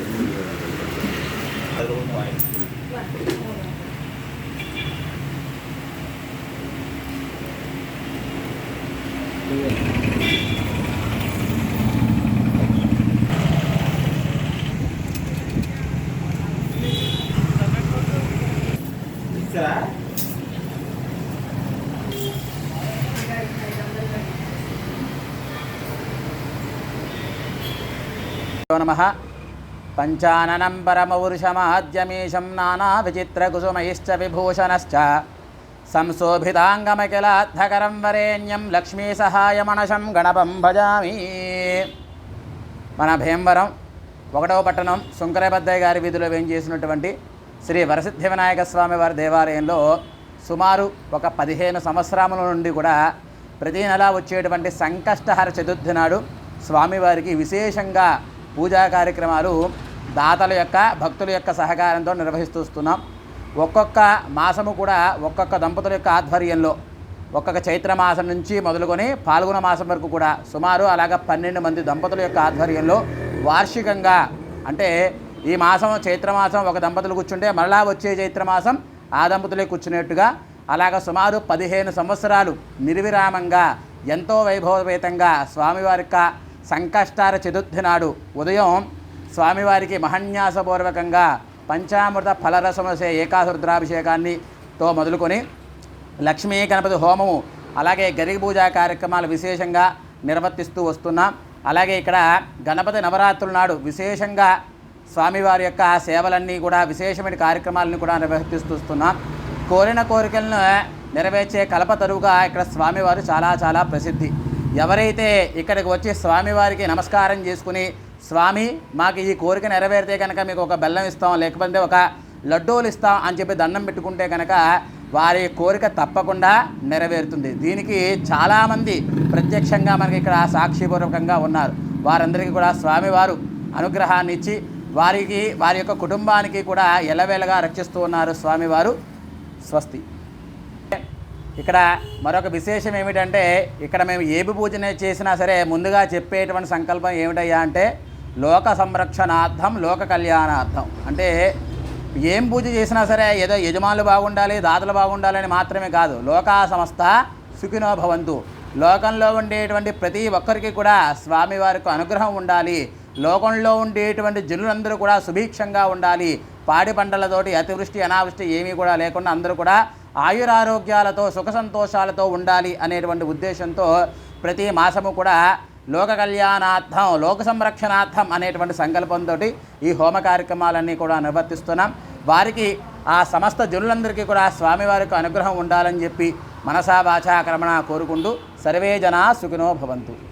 I don't know why. Tuan Maha. పంచాననం పరమౌరుషమాద్యమీశం నానా విచిత్రకుసుమైశ్చ విభూషణశ్చ. సంశోభితాంగమకిలాద్ధకరం వరేణ్యం లక్ష్మీ సహాయమణశం గణపం భజామి. మన భీమవరం ఒకటవ పట్టణం శంకరబద్దయ్య గారి వీధిలో వేయించేసినటువంటి శ్రీ వరసిద్ధి వినాయక స్వామి వారి దేవాలయంలో సుమారు ఒక పదిహేను సంవత్సరముల నుండి కూడా ప్రతి నెల వచ్చేటువంటి సంకష్టహర చతుర్థి నాడు స్వామివారికి విశేషంగా పూజా కార్యక్రమాలు దాతల యొక్క భక్తుల యొక్క సహకారంతో నిర్వహిస్తున్నాం ఒక్కొక్క మాసము కూడా ఒక్కొక్క దంపతుల యొక్క ఆధ్వర్యంలో ఒక్కొక్క చైత్ర మాసం నుంచి మొదలుకొని పాల్గొన మాసం వరకు కూడా సుమారు అలాగ పన్నెండు మంది దంపతుల యొక్క ఆధ్వర్యంలో వార్షికంగా అంటే ఈ మాసం చైత్రమాసం ఒక దంపతులు కూర్చుంటే మరలా వచ్చే చైత్రమాసం ఆ దంపతులే కూర్చునేట్టుగా అలాగ సుమారు పదిహేను సంవత్సరాలు నిర్విరామంగా ఎంతో వైభవపేతంగా స్వామివారి యొక్క సంకష్టార చతుర్థి నాడు ఉదయం స్వామివారికి మహన్యాసపూర్వకంగా పంచామృత ఫలరసమసే ఏకాసరుద్రాభిషేకాన్నితో మొదలుకొని లక్ష్మీ గణపతి హోమము అలాగే గరిగ పూజా కార్యక్రమాలు విశేషంగా నిర్వర్తిస్తూ వస్తున్నాం. అలాగే ఇక్కడ గణపతి నవరాత్రుల నాడు విశేషంగా స్వామివారి యొక్క సేవలన్నీ కూడా విశేషమైన కార్యక్రమాలను కూడా నిర్వర్తిస్తూ వస్తున్నాం. కోరిన కోరికలను నెరవేర్చే కల్పతరువుగా ఇక్కడ స్వామివారు చాలా చాలా ప్రసిద్ధి. ఎవరైతే ఇక్కడికి వచ్చి స్వామివారికి నమస్కారం చేసుకుని స్వామి మాకు ఈ కోరిక నెరవేరితే కనుక మీకు ఒక బెల్లం ఇస్తాం లేకపోతే ఒక లడ్డూలు ఇస్తాం అని చెప్పి దండం పెట్టుకుంటే కనుక వారి కోరిక తప్పకుండా నెరవేరుతుంది. దీనికి చాలామంది ప్రత్యక్షంగా మనకి ఇక్కడ సాక్షిపూర్వకంగా ఉన్నారు. వారందరికీ కూడా స్వామివారు అనుగ్రహాన్ని ఇచ్చి వారికి వారి యొక్క కుటుంబానికి కూడా ఎలవేళగా రక్షిస్తూ ఉన్నారు స్వామివారు. స్వస్తి. ఇక్కడ మరొక విశేషం ఏమిటంటే ఇక్కడ మేము ఏబి పూజనే చేసినా సరే ముందుగా చెప్పేటువంటి సంకల్పం ఏమిటయ్యా అంటే లోక సంరక్షణార్థం లోక కళ్యాణార్థం. అంటే ఏం పూజ చేసినా సరే ఏదో యజమానులు బాగుండాలి దాతలు బాగుండాలని మాత్రమే కాదు. లోకా సంస్థ సుఖినో భవంతు. లోకంలో ఉండేటువంటి ప్రతి ఒక్కరికి కూడా స్వామివారికి అనుగ్రహం ఉండాలి. లోకంలో ఉండేటువంటి జనులందరూ కూడా సుభిక్షంగా ఉండాలి. పాడి పంటలతోటి అతివృష్టి అనావృష్టి ఏమీ కూడా లేకుండా అందరూ కూడా ఆయురారోగ్యాలతో సుఖ సంతోషాలతో ఉండాలి అనేటువంటి ఉద్దేశంతో ప్రతి మాసము కూడా లోక కళ్యాణార్థం లోక సంరక్షణార్థం అనేటువంటి సంకల్పంతో ఈ హోమ కార్యక్రమాలన్నీ కూడా నిర్వర్తిస్తున్నాం. వారికి ఆ సమస్త జనులందరికీ కూడా స్వామివారికి అనుగ్రహం ఉండాలని చెప్పి మనసా వాచా కోరుకుంటూ సర్వే జనా సుఖినో భవంతు.